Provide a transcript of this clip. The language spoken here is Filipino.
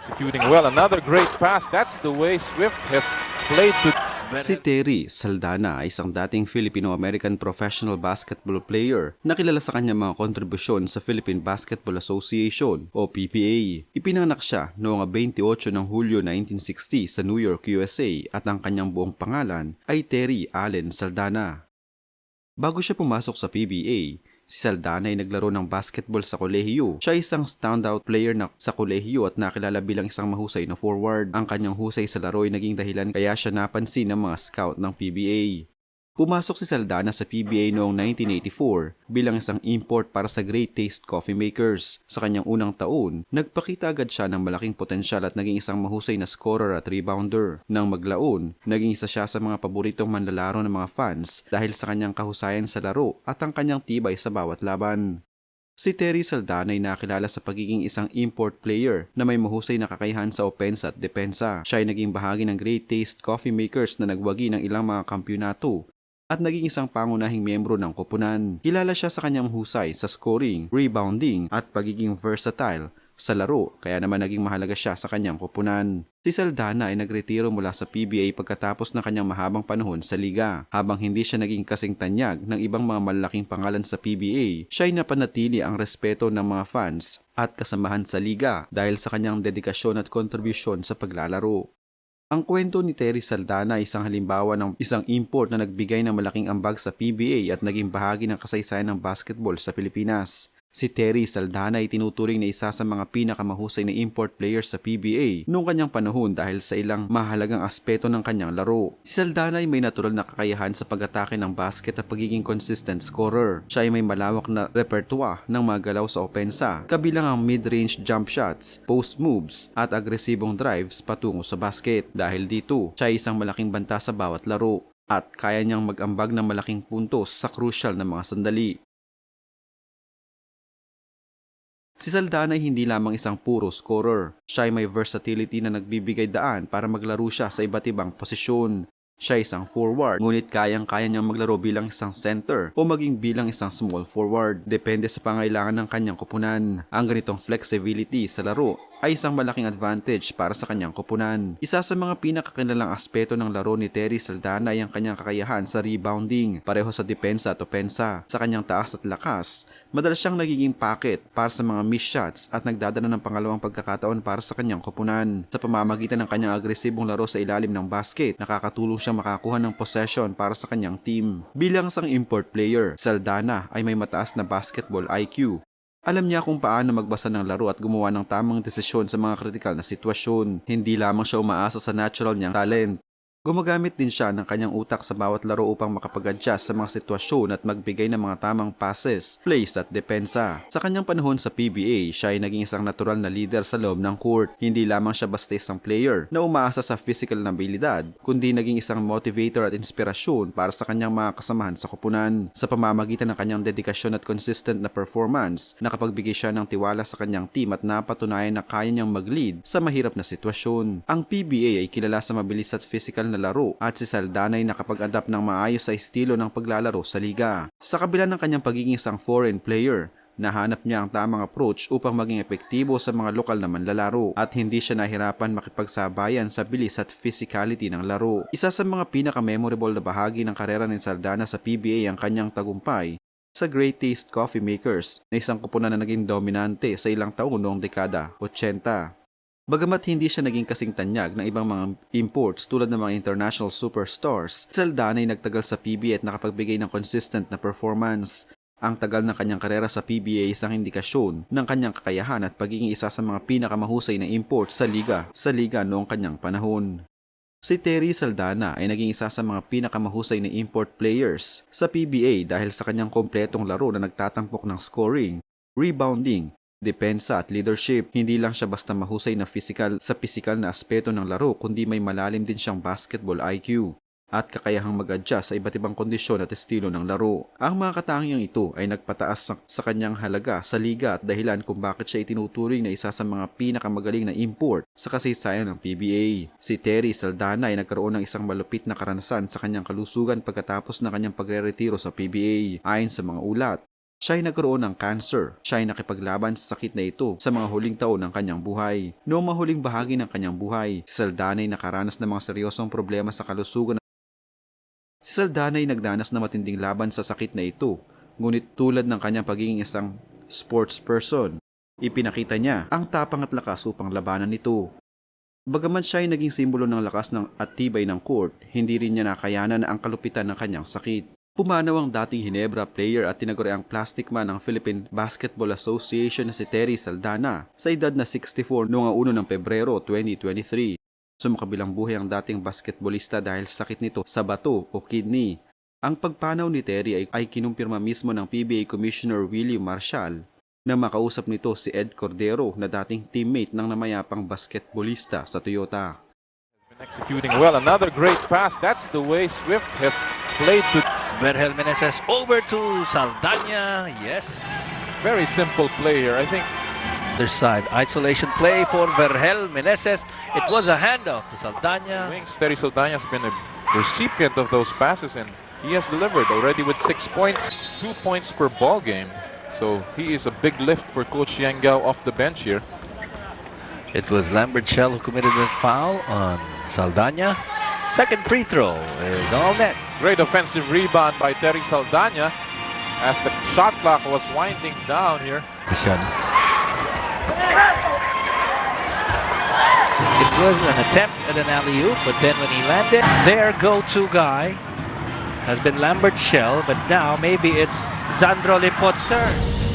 Executing well, another great pass. That's the way Swift has played to. Si Terry Saldana isang dating Filipino-American professional basketball player na kilala sa kanyang mga kontribusyon sa Philippine Basketball Association o PBA. Ipinanganak siya noong 28 ng Hulyo 1960 sa New York, USA at ang kanyang buong pangalan ay Terry Allen Saldana. Bago siya pumasok sa PBA, si Saldana ay naglaro ng basketball sa kolehiyo. Siya ay isang standout player na sa kolehiyo at nakilala bilang isang mahusay na forward. Ang kanyang husay sa laro ay naging dahilan kaya siya napansin ng mga scout ng PBA. Pumasok si Saldana sa PBA noong 1984 bilang isang import para sa Great Taste Coffee Makers. Sa kanyang unang taon, nagpakita agad siya ng malaking potensyal at naging isang mahusay na scorer at rebounder. Nang maglaon, naging isa siya sa mga paboritong manlalaro ng mga fans dahil sa kanyang kahusayan sa laro at ang kanyang tibay sa bawat laban. Si Terry Saldana ay nakilala sa pagiging isang import player na may mahusay na kakayahan sa opensa at depensa. Siya ay naging bahagi ng Great Taste Coffee Makers na nagwagi ng ilang mga kampyonato at naging isang pangunahing miyembro ng koponan. Kilala siya sa kanyang husay sa scoring, rebounding at pagiging versatile sa laro kaya naman naging mahalaga siya sa kanyang koponan. Si Saldana ay nagretiro mula sa PBA pagkatapos ng kanyang mahabang panahon sa liga. Habang hindi siya naging kasing tanyag ng ibang mga malalaking pangalan sa PBA, siya ay napanatili ang respeto ng mga fans at kasamahan sa liga dahil sa kanyang dedikasyon at kontribusyon sa paglalaro. Ang kwento ni Terry Saldana ay isang halimbawa ng isang import na nagbigay ng malaking ambag sa PBA at naging bahagi ng kasaysayan ng basketball sa Pilipinas. Si Terry Saldana ay tinuturing na isa sa mga pinakamahusay na import players sa PBA noong kanyang panahon dahil sa ilang mahalagang aspeto ng kanyang laro. Si Saldana ay may natural na kakayahan sa pag-atake ng basket at pagiging consistent scorer. Siya ay may malawak na repertoire ng mga galaw sa opensa, kabilang ang mid-range jump shots, post moves, at agresibong drives patungo sa basket. Dahil dito, siya ay isang malaking banta sa bawat laro at kaya niyang mag-ambag ng malaking puntos sa crucial na mga sandali. Si Saldana ay hindi lamang isang puro scorer. Siya ay may versatility na nagbibigay daan para maglaro siya sa iba't ibang posisyon. Siya ay isang forward, ngunit kayang-kaya niyang maglaro bilang isang center o maging bilang isang small forward. Depende sa pangailangan ng kanyang kupunan. Ang ganitong flexibility sa laro ay isang malaking advantage para sa kanyang kupunan. Isa sa mga pinakakilalang aspeto ng laro ni Terry Saldana ay ang kanyang kakayahan sa rebounding, pareho sa depensa at opensa. Sa kanyang taas at lakas, madalas siyang nagiging packet para sa mga miss shots at nagdadala ng pangalawang pagkakataon para sa kanyang kupunan. Sa pamamagitan ng kanyang agresibong laro sa ilalim ng basket, nakakatulong siyang makakuha ng possession para sa kanyang team. Bilang isang import player, Saldana ay may mataas na basketball IQ alam niya kung paano magbasa ng laro at gumawa ng tamang desisyon sa mga kritikal na sitwasyon. Hindi lamang siya umaasa sa natural niyang talent. Gumagamit din siya ng kanyang utak sa bawat laro upang makapag-adjust sa mga sitwasyon at magbigay ng mga tamang passes, plays at depensa. Sa kanyang panahon sa PBA, siya ay naging isang natural na leader sa loob ng court. Hindi lamang siya basta isang player na umaasa sa physical na abilidad, kundi naging isang motivator at inspirasyon para sa kanyang mga kasamahan sa kupunan. Sa pamamagitan ng kanyang dedikasyon at consistent na performance, nakapagbigay siya ng tiwala sa kanyang team at napatunayan na kaya niyang mag-lead sa mahirap na sitwasyon. Ang PBA ay kilala sa mabilis at physical na laro at si Saldana ay nakapag-adapt ng maayos sa estilo ng paglalaro sa liga. Sa kabila ng kanyang pagiging isang foreign player, nahanap niya ang tamang approach upang maging epektibo sa mga lokal na manlalaro at hindi siya nahirapan makipagsabayan sa bilis at physicality ng laro. Isa sa mga pinaka-memorable na bahagi ng karera ni Saldana sa PBA ang kanyang tagumpay sa Great Taste Coffee Makers na isang kupunan na naging dominante sa ilang taon noong dekada 80. Bagamat hindi siya naging kasing tanyag ng ibang mga imports tulad ng mga international superstars, Saldana ay nagtagal sa PBA at nakapagbigay ng consistent na performance. Ang tagal ng kanyang karera sa PBA ay isang indikasyon ng kanyang kakayahan at pagiging isa sa mga pinakamahusay na import sa liga sa liga noong kanyang panahon. Si Terry Saldana ay naging isa sa mga pinakamahusay na import players sa PBA dahil sa kanyang kompletong laro na nagtatampok ng scoring, rebounding, depensa at leadership. Hindi lang siya basta mahusay na physical sa physical na aspeto ng laro kundi may malalim din siyang basketball IQ at kakayahang mag-adjust sa iba't ibang kondisyon at estilo ng laro. Ang mga katangiang ito ay nagpataas sa, kanyang halaga sa liga at dahilan kung bakit siya itinuturing na isa sa mga pinakamagaling na import sa kasaysayan ng PBA. Si Terry Saldana ay nagkaroon ng isang malupit na karanasan sa kanyang kalusugan pagkatapos ng kanyang pagre-retiro sa PBA. Ayon sa mga ulat, Siya ay nagkaroon ng cancer. Siya ay nakipaglaban sa sakit na ito sa mga huling taon ng kanyang buhay. Noong mahuling bahagi ng kanyang buhay, si Saldana ay nakaranas ng mga seryosong problema sa kalusugan. Si Saldana ay nagdanas na matinding laban sa sakit na ito. Ngunit tulad ng kanyang pagiging isang sports person, ipinakita niya ang tapang at lakas upang labanan ito. Bagaman siya ay naging simbolo ng lakas ng at tibay ng court, hindi rin niya nakayanan ang kalupitan ng kanyang sakit. Pumanaw ang dating Hinebra player at tinaguriang plastic man ng Philippine Basketball Association na si Terry Saldana sa edad na 64 noong 1 ng Pebrero 2023. Sumakabilang buhay ang dating basketballista dahil sa sakit nito sa bato o kidney. Ang pagpanaw ni Terry ay, ay kinumpirma mismo ng PBA Commissioner Willie Marshall na makausap nito si Ed Cordero na dating teammate ng namayapang basketballista sa Toyota. Executing well. Another great pass. That's the way Swift has played to Vergel Meneses over to Saldana. Yes. very simple play here. I think Other side. Isolation play for Vergel Meneses. It was a handoff to Saldana. Wings Terry Saldana has been a recipient of those passes and he has delivered already with six points, two points per ball game. So he is a big lift for Coach Yangao off the bench here. It was Lambert Shell who committed the foul on Saldana. Second free throw is all net. Great offensive rebound by Terry Saldana as the shot clock was winding down here. It was an attempt at an alley-oop, but then when he landed, their go-to guy has been Lambert Shell, but now maybe it's Zandro Lipot's turn.